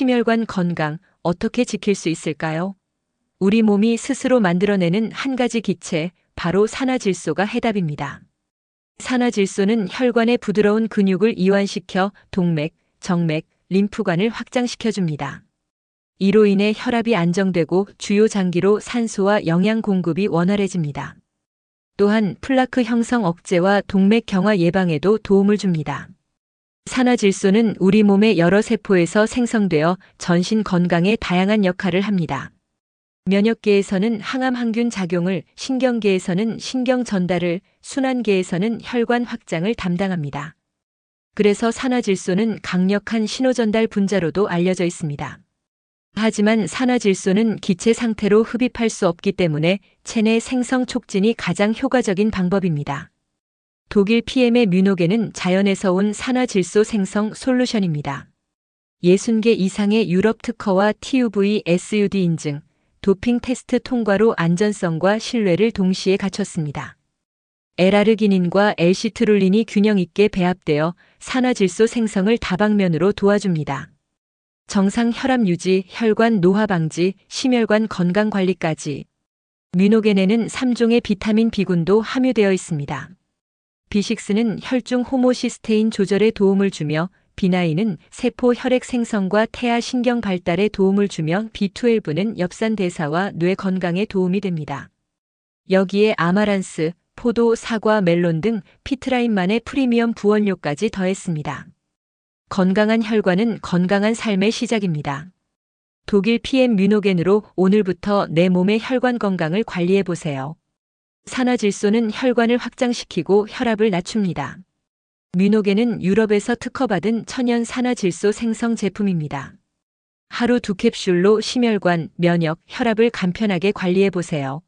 심혈관 건강 어떻게 지킬 수 있을까요? 우리 몸이 스스로 만들어내는 한 가지 기체, 바로 산화질소가 해답입니다. 산화질소는 혈관의 부드러운 근육을 이완시켜 동맥, 정맥, 림프관을 확장시켜줍니다. 이로 인해 혈압이 안정되고 주요 장기로 산소와 영양 공급이 원활해집니다. 또한 플라크 형성 억제와 동맥 경화 예방에도 도움을 줍니다. 산화질소는 우리 몸의 여러 세포에서 생성되어 전신 건강에 다양한 역할을 합니다. 면역계에서는 항암 항균 작용을, 신경계에서는 신경 전달을, 순환계에서는 혈관 확장을 담당합니다. 그래서 산화질소는 강력한 신호전달 분자로도 알려져 있습니다. 하지만 산화질소는 기체 상태로 흡입할 수 없기 때문에 체내 생성 촉진이 가장 효과적인 방법입니다. 독일 PM의 뮤노겐은 자연에서 온 산화질소 생성 솔루션입니다. 60개 이상의 유럽 특허와 TUV SUD 인증, 도핑 테스트 통과로 안전성과 신뢰를 동시에 갖췄습니다. L아르기닌과 L시트룰린이 균형 있게 배합되어 산화질소 생성을 다방면으로 도와줍니다. 정상 혈압 유지, 혈관 노화 방지, 심혈관 건강 관리까지. 뮤노겐에는 3종의 비타민 B군도 함유되어 있습니다. B6는 혈중 호모시스테인 조절에 도움을 주며 B9은 세포 혈액 생성과 태아 신경 발달에 도움을 주며 B12는 엽산 대사와 뇌 건강에 도움이 됩니다. 여기에 아마란스, 포도, 사과, 멜론 등 피트라인만의 프리미엄 부원료까지 더했습니다. 건강한 혈관은 건강한 삶의 시작입니다. 독일 PM 뮤노겐으로 오늘부터 내 몸의 혈관 건강을 관리해 보세요. 산화질소는 혈관을 확장시키고 혈압을 낮춥니다. 뮤노겐은 유럽에서 특허받은 천연 산화질소 생성 제품입니다. 하루 두 캡슐로 심혈관, 면역, 혈압을 간편하게 관리해 보세요.